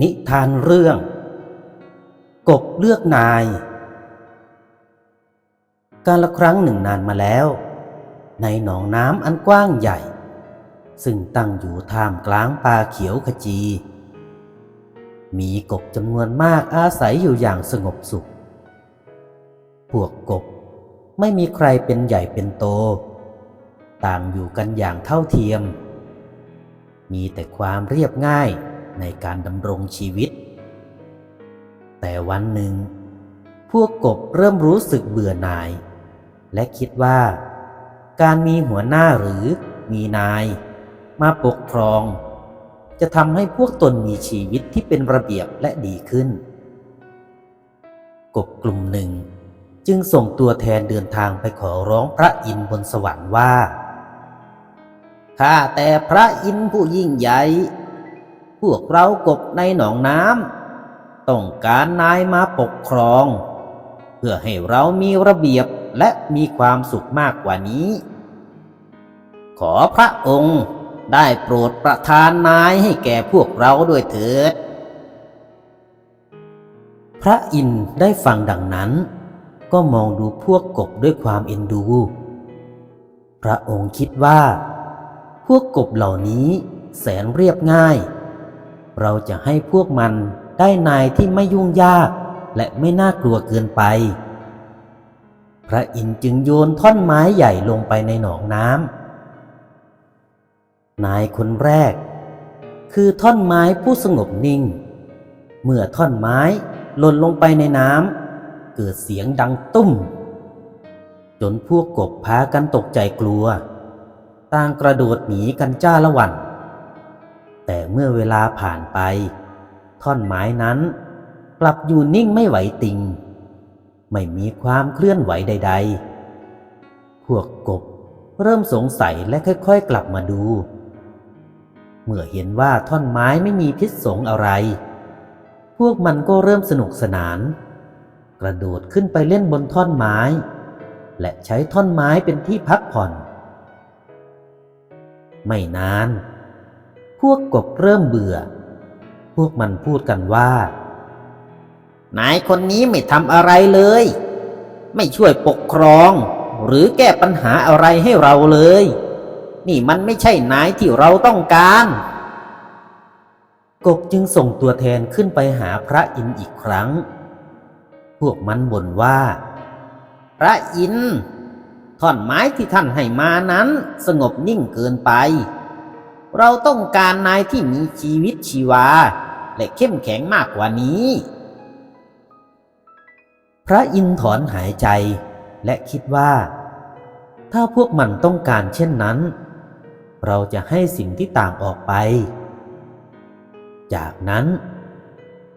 นิทานเรื่อง กบเลือกนาย การละครั้งหนึ่งนานมาแล้ว ในหนองน้ำอันกว้างใหญ่ ซึ่งตั้งอยู่ท่ามกลางป่าเขียวขจี มีกบจำนวนมากอาศัยอยู่อย่างสงบสุข พวกกบไม่มีใครเป็นใหญ่เป็นโต ต่างอยู่กันอย่างเท่าเทียม มีแต่ความเรียบง่าย ในการดำรงชีวิต แต่วันหนึ่ง พวกกบเริ่มรู้สึกเบื่อหน่าย และคิดว่า การมีหัวหน้าหรือมีนาย มาปกครอง จะทำให้พวกตนมีชีวิตที่เป็นระเบียบและดีขึ้น กบกลุ่มหนึ่งจึงส่งตัวแทนเดินทางไปขอร้องพระอินทร์บนสวรรค์ว่าข้าแต่พระอินทร์ผู้ยิ่งใหญ่ พวกเรากบในหนองน้ำต้องการนายมาปกครอง เพื่อให้เรามีระเบียบและมีความสุขมากกว่านี้ ขอพระองค์ได้โปรดประทานนายให้แก่พวกเราด้วยเถิด พระอินทร์ได้ฟังดังนั้น ก็มองดูพวกกบด้วยความเอ็นดู พระองค์คิดว่า พวกกบเหล่านี้แสนเรียบง่าย เราจะให้พวกมันได้นายที่ไม่ยุ่งยาก และไม่น่ากลัวเกินไป พระอินทร์จึงโยนท่อนไม้ใหญ่ลงไปในหนองน้ำนายคนแรก คือท่อนไม้ผู้สงบนิ่ง เมื่อท่อนไม้หล่นลงไปในน้ำเกิดเสียงดังตุ้ม จนพวกกบพากันตกใจกลัว ต่างกระโดดหนีกันจ้าละวัน แต่เมื่อเวลาผ่านไป ท่อนไม้นั้น กลับอยู่นิ่งไม่ไหวติง ไม่มีความเคลื่อนไหวใด ๆ พวกกบเริ่มสงสัยและค่อย ๆ กลับมาดู เมื่อเห็นว่าท่อนไม้ไม่มีพิษสงอะไร พวกมันก็เริ่มสนุกสนาน กระโดดขึ้นไปเล่นบนท่อนไม้ และใช้ท่อนไม้เป็นที่พักผ่อน ไม่นาน พวกกบเริ่มเบื่อ พวกมันพูดกันว่า นายคนนี้ไม่ทำอะไรเลย ไม่ช่วยปกครอง หรือแก้ปัญหาอะไรให้เราเลย นี่มันไม่ใช่นายที่เราต้องการ กบจึงส่งตัวแทนขึ้นไปหาพระอินทร์อีกครั้ง พวกมันบ่นว่า พระอินทร์ท่อนไม้ที่ท่านให้มานั้นสงบนิ่งเกินไป เราต้องการนายที่มีชีวิตชีวา และเข้มแข็งมากกว่านี้ พระอินทร์ถอนหายใจและคิดว่า ถ้าพวกมันต้องการเช่นนั้น เราจะให้สิ่งที่ต่างออกไป จากนั้น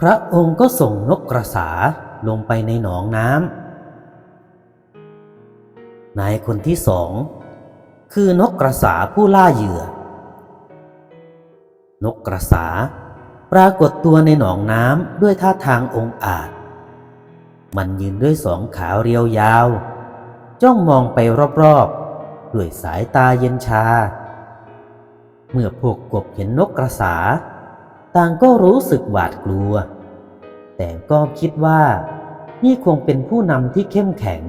พระองค์ก็ส่งนกกระสาลงไปในหนองน้ำนายคนที่สองคือนกกระสาผู้ล่าเหยื่อ นกกระสา ปรากฏตัวในหนองน้ำด้วยท่าทางองอาจ มันยืนด้วยสองขาเรียวยาว จ้องมองไปรอบๆ ด้วยสายตาเย็นชา เมื่อพวกกบเห็นนกกระสา ต่างก็รู้สึกหวาดกลัว แต่ก็คิดว่านี่คงเป็นผู้นำที่เข้มแข็ง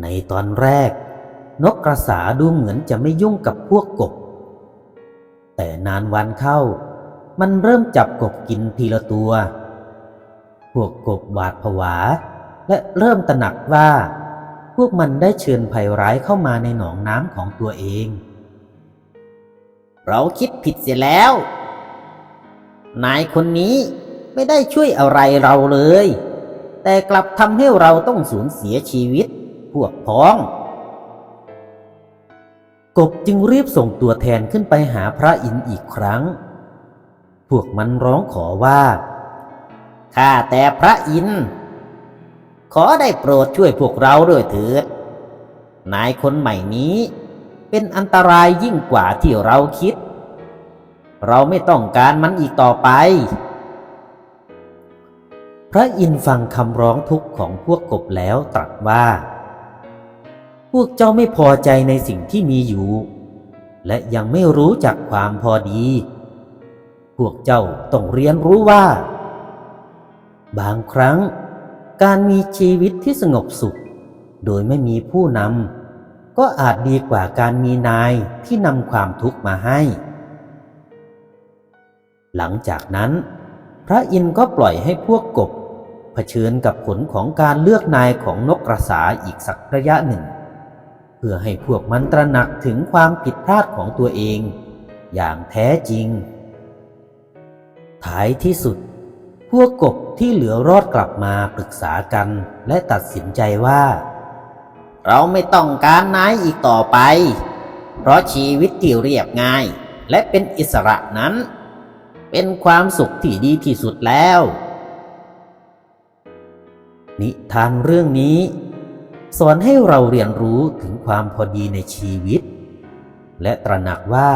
ในตอนแรก นกกระสาดูเหมือนจะไม่ยุ่งกับพวกกบ แต่นานวันเข้า มันเริ่มจับกบกินทีละตัว พวกกบหวาดผวา และเริ่มตระหนักว่า พวกมันได้เชิญภัยร้ายเข้ามาในหนองน้ำของตัวเอง เราคิดผิดเสียแล้ว นายคนนี้ไม่ได้ช่วยอะไรเราเลย แต่กลับทำให้เราต้องสูญเสียชีวิต พวกพ้อง กบจึงรีบส่งตัวแทนขึ้นไปหาพระอินทร์อีกครั้ง พวกมันร้องขอว่า ข้าแต่พระอินทร์ ขอได้โปรดช่วยพวกเราด้วยเถิด นายคนใหม่นี้ เป็นอันตรายยิ่งกว่าที่เราคิด เราไม่ต้องการมันอีกต่อไป พระอินทร์ฟังคำร้องทุกข์ของพวกกบแล้วตรัสว่า วกเจ้าไม่พอใจในสิ่งที่มีอยู่ และยังไม่รู้จักความพอดี พวกเจ้าต้องเรียนรู้ว่า บางครั้ง การมีชีวิตที่สงบสุข โดยไม่มีผู้นำก็อาจดีกว่าการมีนายที่นำความทุกข์มาให้ หลังจากนั้น พระอินทร์ก็ปล่อยให้พวกกบเผชิญกับผลของการเลือกนายของนกกระสาอีกสักระยะหนึ่ง พื่อให้พวกมันตระหนักถึงความผิดพลาดของตัวเอง อย่างแท้จริง ท้ายที่สุด พวกกบที่เหลือรอดกลับมาปรึกษากันและตัดสินใจว่า เราไม่ต้องการนายอีกต่อไป เพราะชีวิตที่เรียบง่าย และเป็นอิสระนั้น เป็นความสุขที่ดีที่สุดแล้ว นิทานเรื่องนี้ สอนให้เราเรียนรู้ถึงความพอดีในชีวิต และตระหนักว่า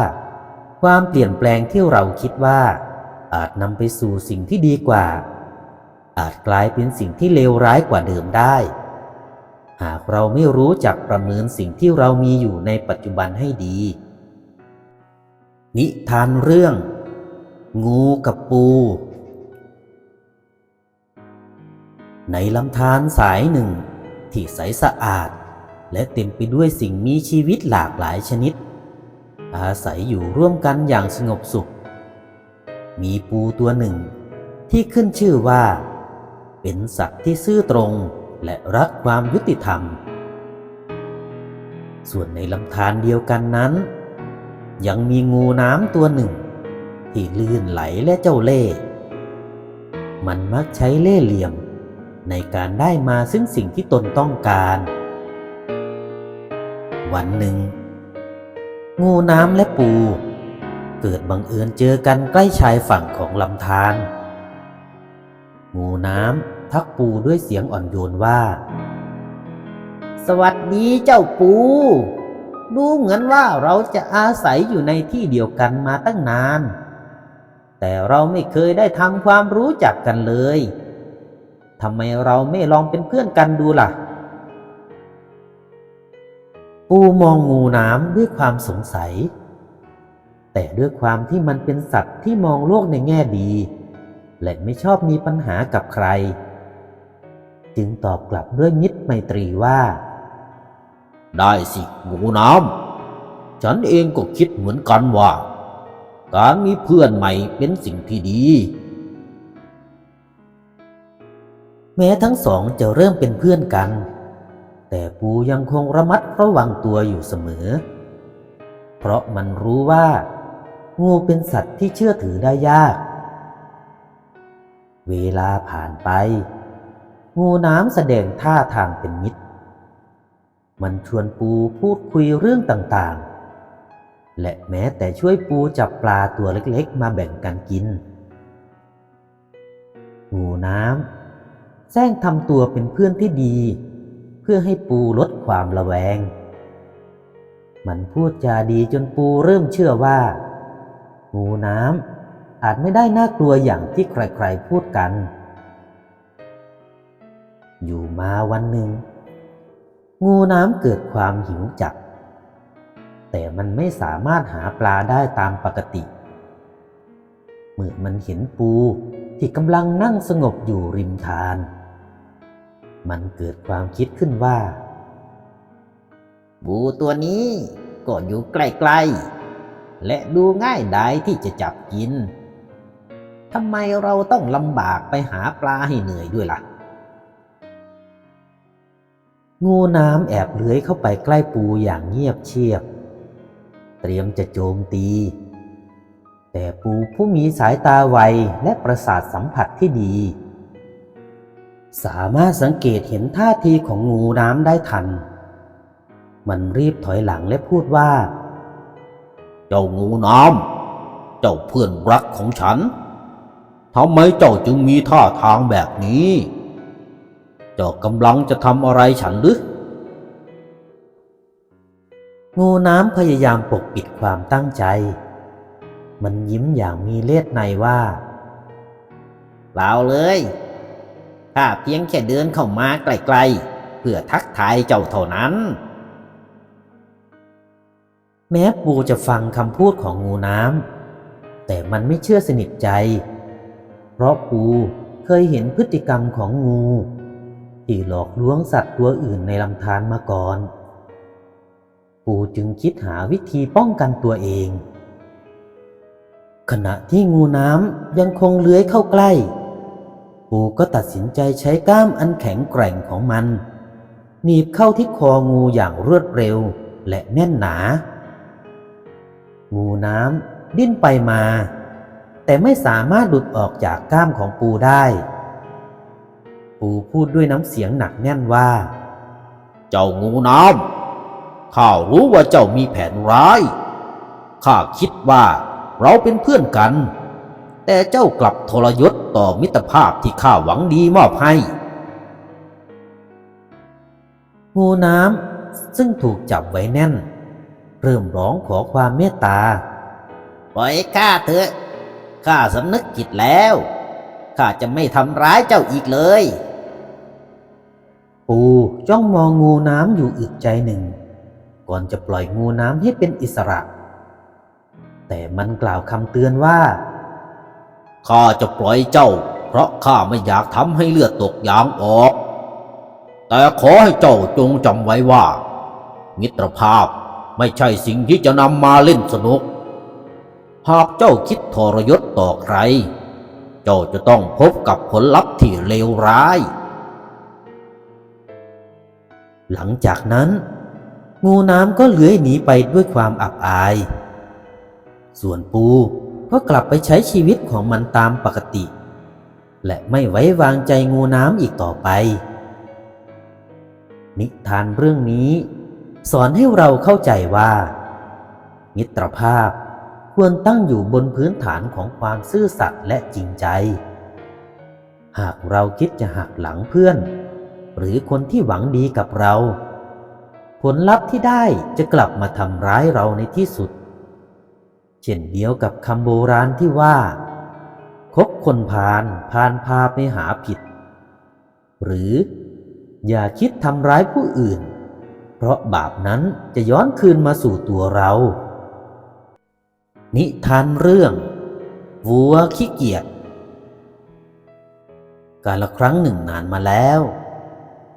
ความเปลี่ยนแปลงที่เราคิดว่า อาจนำไปสู่สิ่งที่ดีกว่า อาจกลายเป็นสิ่งที่เลวร้ายกว่าเดิมได้ หากเราไม่รู้จักประเมินสิ่งที่เรามีอยู่ในปัจจุบันให้ดี นิทานเรื่อง งูกับปู ในลำธารสายหนึ่ง ที่ใสสะอาด และเต็มไปด้วยสิ่งมีชีวิตหลากหลายชนิด อาศัยอยู่ร่วมกันอย่างสงบสุข มีปูตัวหนึ่ง ที่ขึ้นชื่อว่า เป็นสัตว์ที่ซื่อตรงและรักความยุติธรรม ส่วนในลำธารเดียวกันนั้น ยังมีงูน้ำตัวหนึ่ง ที่ลื่นไหลและเจ้าเล่ห์มันมักใช้เล่ห์เหลี่ยม ในการได้มาซึ่งสิ่งที่ตนต้องการ วันหนึ่ง งูน้ำและปู เกิดบังเอิญเจอกันใกล้ชายฝั่งของลำธารงูน้ำทักปูด้วยเสียงอ่อนโยนว่า สวัสดีเจ้าปู ดูเหมือนว่าเราจะอาศัยอยู่ในที่เดียวกันมาตั้งนาน แต่เราไม่เคยได้ทำความรู้จักกันเลย ทำไมเราไม่ลองเป็นเพื่อนกันดูล่ะ ปูมองงูน้ำด้วยความสงสัย แต่ด้วยความที่มันเป็นสัตว์ที่มองโลกในแง่ดี และไม่ชอบมีปัญหากับใคร จึงตอบกลับด้วยมิตรไมตรีว่า ได้สิงูน้ำฉันเองก็คิดเหมือนกันว่า การมีเพื่อนใหม่เป็นสิ่งที่ดี แม้ทั้งสองจะเริ่มเป็นเพื่อนกัน แต่ปูยังคงระมัดระวังตัวอยู่เสมอ เพราะมันรู้ว่า งูเป็นสัตว์ที่เชื่อถือได้ยาก เวลาผ่านไป งูน้ำแสดงท่าทางเป็นมิตร มันชวนปูพูดคุยเรื่องต่างๆ และแม้แต่ช่วยปูจับปลาตัวเล็กๆ มาแบ่งกันกิน งูน้ำ แซงทำตัวเป็นเพื่อนที่ดี เพื่อให้ปูลดความระแวง มันพูดจาดีจนปูเริ่มเชื่อว่า งูน้ำอาจไม่ได้น่ากลัวอย่างที่ใครๆพูดกัน อยู่มาวันหนึ่ง งูน้ำเกิดความหิวจัดแต่มันไม่สามารถหาปลาได้ตามปกติ เมื่อมันเห็นปูที่กำลังนั่งสงบอยู่ริมทาน มันเกิดความคิดขึ้นว่าปูตัวนี้ก็อยู่ใกล้ๆ และดูง่ายดายที่จะจับกินทำไมเราต้องลำบากไปหาปลาให้เหนื่อยด้วยล่ะ งูน้ำแอบเลื้อยเข้าไปใกล้ปูอย่างเงียบเชียบ เตรียมจะโจมตี แต่ปูผู้มีสายตาไวและประสาทสัมผัสที่ดี สามารถสังเกตเห็นท่าทีของงูน้ำได้ทัน มันรีบถอยหลังและพูดว่า เจ้างูน้ำเจ้าเพื่อนรักของฉันทำไมเจ้าจึงมีท่าทางแบบนี้ เจ้ากำลังจะทำอะไรฉันหรือ งูน้ำพยายามปกปิดความตั้งใจ มันยิ้มอย่างมีเลือดในว่าเปล่าเลย ข้าเพียงแค่เดินเข้ามาใกลๆ เพื่อทักทายเจ้าเท่านั้น แม้ปูจะฟังคำพูดของงูน้ำแต่มันไม่เชื่อสนิทใจ เพราะปูเคยเห็นพฤติกรรมของงู ที่หลอกลวงสัตว์ตัวอื่นในลำธารมาก่อน ปูจึงคิดหาวิธีป้องกันตัวเอง ขณะที่งูน้ำยังคงเลื้อยเข้าใกล้ ปูก็ตัดสินใจใช้ก้ามอันแข็งแกร่งของมันหนีบเข้าที่คองูอย่างรวดเร็วและแน่นหนา งูน้ำดิ้นไปมา แต่ไม่สามารถหลุดออกจากก้ามของปูได้ ปูพูดด้วยน้ำเสียงหนักแน่นว่า เจ้างูน้ำข้ารู้ว่าเจ้ามีแผนร้ายข้าคิดว่าเราเป็นเพื่อนกัน แต่เจ้ากลับทรยศ ต่อมิตรภาพที่ข้าหวังดีมอบให้ งูน้ำซึ่งถูกจับไว้แน่น เริ่มร้องขอความเมตตา ปล่อยข้าเถอะ ข้าสำนึกผิดแล้ว ข้าจะไม่ทำร้ายเจ้าอีกเลย ปูจ้องมองงูน้ำอยู่อึดใจหนึ่ง ก่อนจะปล่อยงูน้ำให้เป็นอิสระ แต่มันกล่าวคำเตือนว่า ข้าจะปล่อยเจ้า เพราะข้าไม่อยากทำให้เลือดตกยางออก แต่ขอให้เจ้าจงจำไว้ว่า มิตรภาพไม่ใช่สิ่งที่จะนำมาเล่นสนุก หากเจ้าคิดทรยศต่อใคร เจ้าจะต้องพบกับผลลัพธ์ที่เลวร้าย หลังจากนั้น งูน้ำก็เลื้อยหนีไปด้วยความอับอาย ส่วนปู ก็กลับไปใช้ชีวิตของมันตามปกติ และไม่ไว้วางใจงูน้ำอีกต่อไป นิทานเรื่องนี้ สอนให้เราเข้าใจว่า มิตรภาพควรตั้งอยู่บนพื้นฐานของความซื่อสัตย์และจริงใจ หากเราคิดจะหักหลังเพื่อน หรือคนที่หวังดีกับเรา ผลลัพธ์ที่ได้จะกลับมาทำร้ายเราในที่สุด เช่นเดียวกับคำโบราณที่ว่า คบคนพาลพาลพาไปหาผิด หรืออย่าคิดทำร้ายผู้อื่น เพราะบาปนั้นจะย้อนคืนมาสู่ตัวเรา นิทานเรื่องวัวขี้เกียจกาละครั้งหนึ่งนานมาแล้ว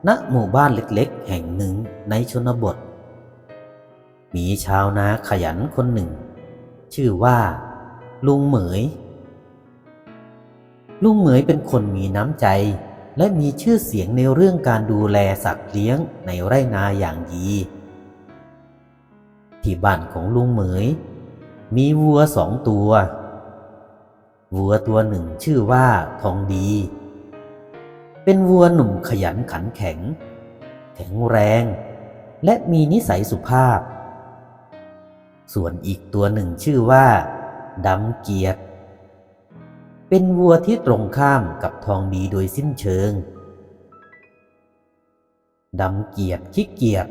ณ หมู่บ้านเล็กๆ แห่งหนึ่งในชนบท มีชาวนาขยันคนหนึ่ง ชื่อว่า ลุงเหมย ลุงเหมยเป็นคนมีน้ำใจ และมีชื่อเสียงในเรื่องการดูแลสัตว์เลี้ยงในไร่นาอย่างดี ที่บ้านของลุงเหมย มีวัวสองตัว วัวตัวหนึ่งชื่อว่าทองดี เป็นวัวหนุ่มขยันขันแข็ง แข็งแรง และมีนิสัยสุภาพ ส่วนอีกตัวหนึ่งชื่อว่าดำเกียรติเป็นวัวที่ตรงข้ามกับทองดีโดยสิ้นเชิง ดำเกียรติขี้เกียจ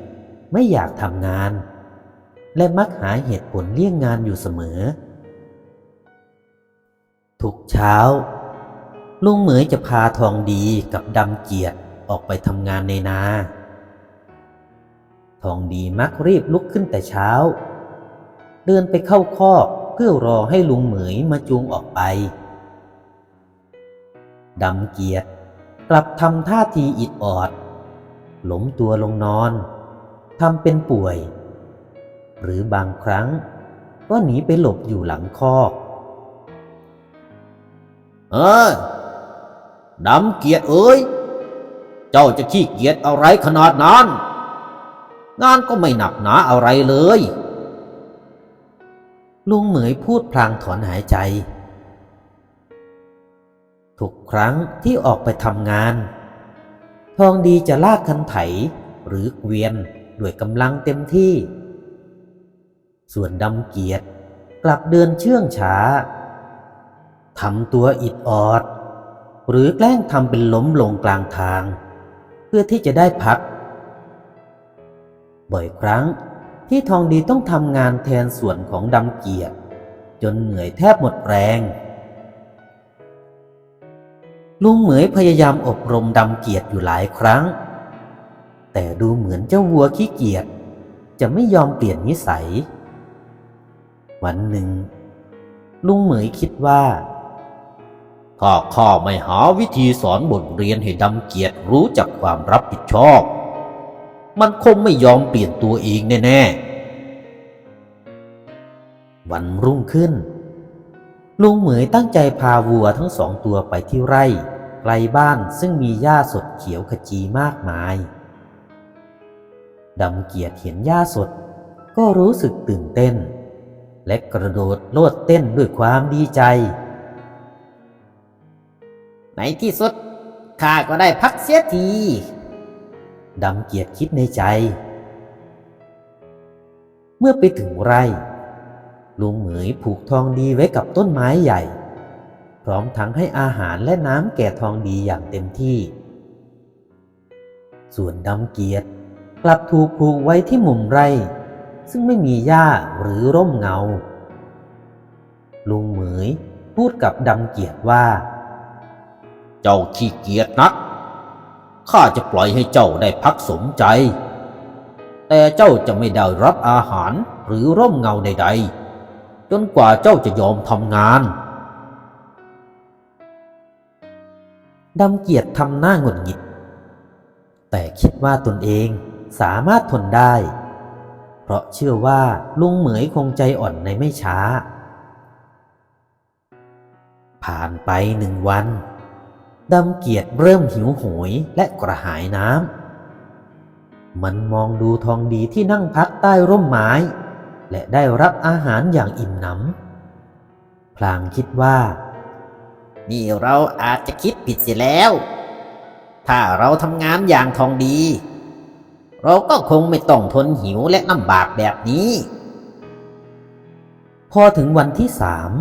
ไม่อยากทำงาน และมักหาเหตุผลเลี่ยงงานอยู่เสมอ ทุกเช้า ลุงเหมยจะพาทองดีกับดำเกียรติออกไปทำงานในนา ทองดีมักรีบลุกขึ้นแต่เช้า เดินไปเข้าคอกเพื่อรอให้ลุงเหมยมาจูงออกไปดำเกียรติกลับทำท่าทีอิดออด หลมตัวลงนอนทำเป็นป่วย หรือบางครั้งก็หนีไปหลบอยู่หลังคอกเออดำเกียรติเอ้ย เจ้าจะขี้เกียจอะไรขนาดนั้น งานก็ไม่หนักหนาอะไรเลย ลุงเหมยพูดพลางถอนหายใจ ทุกครั้งที่ออกไปทำงาน ทองดีจะลากคันไถหรือเกวียนด้วยกำลังเต็มที่ ส่วนดำเกียรติกลับเดินเชื่องช้าทำตัวอิดออด หรือแกล้งทำเป็นล้มลงกลางทาง เพื่อที่จะได้พัก บ่อยครั้ง ที่ทองดีต้องทำงานแทนส่วนของดำเกียรติจนเหนื่อยแทบหมดแรง ลุงเหมยพยายามอบรมดำเกียรติอยู่หลายครั้ง แต่ดูเหมือนเจ้าวัวขี้เกียจจะไม่ยอมเปลี่ยนนิสัย วันหนึ่ง ลุงเหมยคิดว่าถ้าข้าไม่หาวิธีสอนบทเรียนให้ดำเกียรติรู้จักความรับผิดชอบ มันคงไม่ยอมเปลี่ยนตัวเองแน่วันรุ่งขึ้น ลุงเหมยตั้งใจพาวัวทั้งสองตัวไปที่ไร่ไกลบ้านซึ่งมีหญ้าสดเขียวขจีมากมาย ดำเกียรติเห็นหญ้าสดก็รู้สึกตื่นเต้น และกระโดดโลดเต้นด้วยความดีใจ ในที่สุดข้าก็ได้พักเสียที ดำเกียรติคิดในใจ เมื่อไปถึงไร่ ลุงเหมยผูกทองดีไว้กับต้นไม้ใหญ่ พร้อมทั้งให้อาหารและน้ำแก่ทองดีอย่างเต็มที่ ส่วนดำเกียรติกลับถูกผูกไว้ที่มุมไร่ ซึ่งไม่มีหญ้าหรือร่มเงา ลุงเหมยพูดกับดำเกียรติว่า เจ้าขี้เกียจนัก ข้าจะปล่อยให้เจ้าได้พักสมใจ แต่เจ้าจะไม่ได้รับอาหารหรือร่มเงาใดๆ จนกว่าเจ้าจะยอมทำงานดำเกียรติทำหน้าหงุดหงิด แต่คิดว่าตนเองสามารถทนได้ เพราะเชื่อว่าลุงเหมยคงใจอ่อนในไม่ช้า ผ่านไปหนึ่งวัน ดำเกียรติเริ่มหิวโหยและกระหายน้ำ มันมองดูทองดีที่นั่งพักใต้ร่มไม้ และได้รับอาหารอย่างอิ่มหนำ พลางคิดว่า นี่เราอาจจะคิดผิดเสียแล้ว ถ้าเราทำงานอย่างทองดี เราก็คงไม่ต้องทนหิวและลำบากแบบนี้ พอถึงวันที่สาม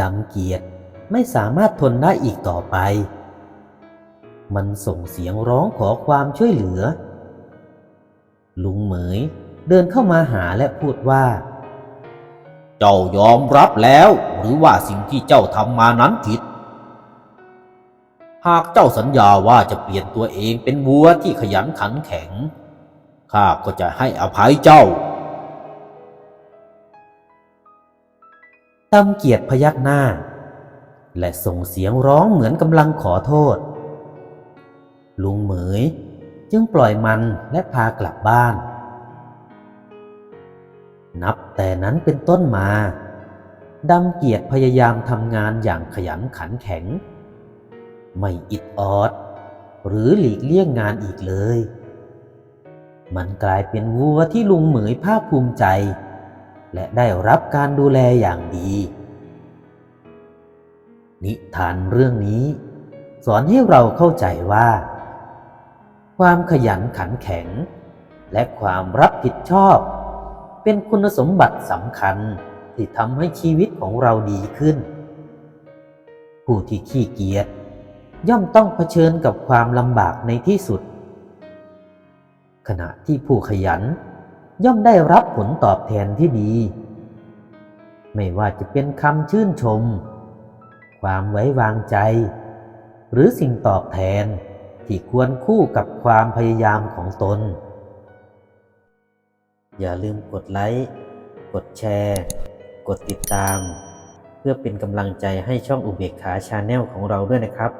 ดำเกียรติ ไม่สามารถทนได้อีกต่อไป มันส่งเสียงร้องขอความช่วยเหลือ ลุงเหมยเดินเข้ามาหาและพูดว่า เจ้ายอมรับแล้วหรือว่าสิ่งที่เจ้าทำมานั้นผิด หากเจ้าสัญญาว่าจะเปลี่ยนตัวเองเป็นวัวที่ขยันขันแข็ง ข้าก็จะให้อภัยเจ้าตำเกียรติพยักหน้า และส่งเสียงร้องเหมือนกำลังขอโทษ ลุงเหมยจึงปล่อยมันและพากลับบ้าน นับแต่นั้นเป็นต้นมาดำเกียรติพยายามทำงานอย่างขยันขันแข็ง ไม่อิดออด หรือหลีกเลี่ยงงานอีกเลย มันกลายเป็นวัวที่ลุงเหมยภาคภูมิใจ และได้รับการดูแลอย่างดี นิทานเรื่องนี้ สอนให้เราเข้าใจว่า ความขยันขันแข็ง และความรับผิดชอบ เป็นคุณสมบัติสำคัญที่ทำให้ชีวิตของเราดีขึ้น ผู้ที่ขี้เกียจย่อมต้องเผชิญกับความลำบากในที่สุด ขณะที่ผู้ขยันย่อมได้รับผลตอบแทนที่ดี ไม่ว่าจะเป็นคำชื่นชม ความไว้วางใจ หรือสิ่งตอบแทนที่ควรคู่กับความพยายามของตน อย่าลืมกดไลค์ กดแชร์ กดติดตาม เพื่อเป็นกำลังใจให้ช่องอุเบกขาชาแนลของเราด้วยนะครับ